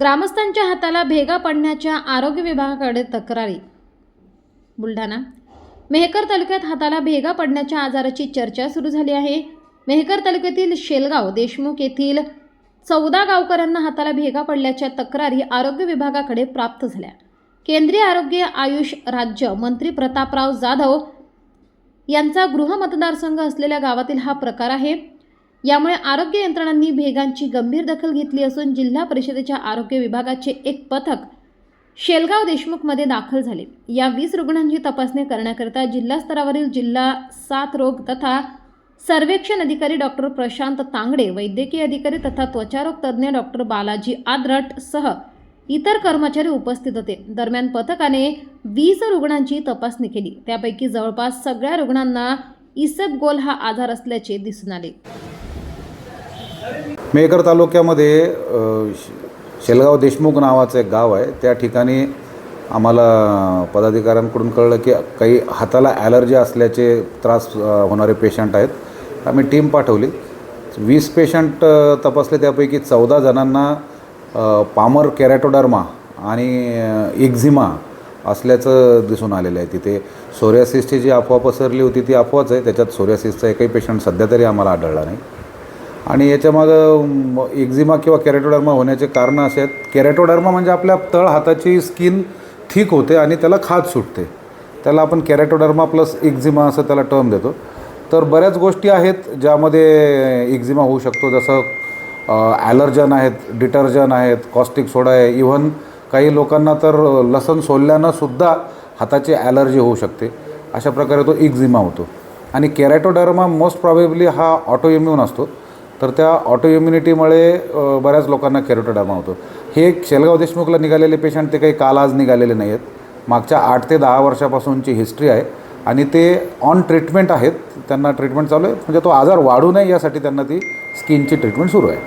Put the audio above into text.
ग्रामस्थांच्या हाताला भेगा पडण्याच्या आरोग्य विभागाकडे तक्रारी. बुलढाणा. मेहकर तालुक्यात हाताला भेगा पडण्याच्या आजाराची चर्चा सुरू झाली आहे. मेहकर तालुक्यातील शेलगाव देशमुख येथील चौदा गावकऱ्यांना हाताला भेगा पडल्याच्या तक्रारी आरोग्य विभागाकडे प्राप्त झाल्या. केंद्रीय आरोग्य आयुष राज्य मंत्री प्रतापराव जाधव यांचा गृह मतदारसंघ असलेल्या गावातील हा प्रकार आहे. यामुळे आरोग्य यंत्रणांनी भेगांची गंभीर दखल घेतली असून जिल्हा परिषदेच्या आरोग्य विभागाचे एक पथक शेलगाव देशमुखमध्ये दाखल झाले. या वीस रुग्णांची तपासणी करण्याकरिता जिल्हा स्तरावरील जिल्हा साथ रोग तथा सर्वेक्षण अधिकारी डॉक्टर प्रशांत तांगडे वैद्यकीय अधिकारी तथा त्वचारोग तज्ज्ञ डॉक्टर बालाजी आद्रट सह इतर कर्मचारी उपस्थित होते. दरम्यान पथकाने वीस रुग्णांची तपासणी केली. त्यापैकी जवळपास सगळ्या रुग्णांना इसबगोल हा आजार असल्याचे दिसून आले. मेहकर तालुक्यामध्ये श- शेलगाव देशमुख नावाचं एक गाव आहे. त्या ठिकाणी आम्हाला पदाधिकाऱ्यांकडून कळलं की काही हाताला ॲलर्जी असल्याचे त्रास होणारे पेशंट आहेत. आम्ही टीम पाठवली. वीस पेशंट तपासले. त्यापैकी चौदा जणांना पामर कॅरेटोडर्मा आणि एक्झिमा असल्याचं दिसून आलेलं आहे तिथे. सोरियासिसची जी अफवा पसरली होती ती अफवाच आहे. त्याच्यात सोरियासिसचा एकही पेशंट सध्या तरी आम्हाला आढळला नाही. आणि याच्यामागं एक्झिमा किंवा कॅरेटोडर्मा होण्याचे कारणं असे आहेत. कॅरेटोडर्मा म्हणजे आपल्या तळ हाताची स्किन थिक होते आणि त्याला खाज सुटते. त्याला आपण कॅरेटोडर्मा प्लस एक्झिमा असं त्याला टर्म देतो. तर बऱ्याच गोष्टी आहेत ज्यामध्ये एक्झिमा होऊ शकतो. जसं ॲलर्जन आहेत डिटर्जन आहेत कॉस्टिक सोडा आहे. इव्हन काही लोकांना तर लसण सोलल्यानं सुद्धा हाताची ॲलर्जी होऊ शकते. अशा प्रकारे तो एक्झिमा होतो. आणि कॅरेटोडर्मा मोस्ट प्रॉबेबली हा ऑटो इम्यून असतो. तर त्या ऑटो इम्युनिटीमुळे बऱ्याच लोकांना कॅरेटोडर्मा होतो. हे एक शेलगाव देशमुखला निघालेले पेशंट ते काही काल आज निघालेले नाही आहेत मागच्या आठ ते दहा वर्षापासूनची हिस्ट्री आहे आणि ते ऑन ट्रीटमेंट आहेत. त्यांना ट्रीटमेंट चालू आहे. म्हणजे तो आजार वाढू नये यासाठी त्यांना ती स्किनची ट्रीटमेंट सुरू आहे.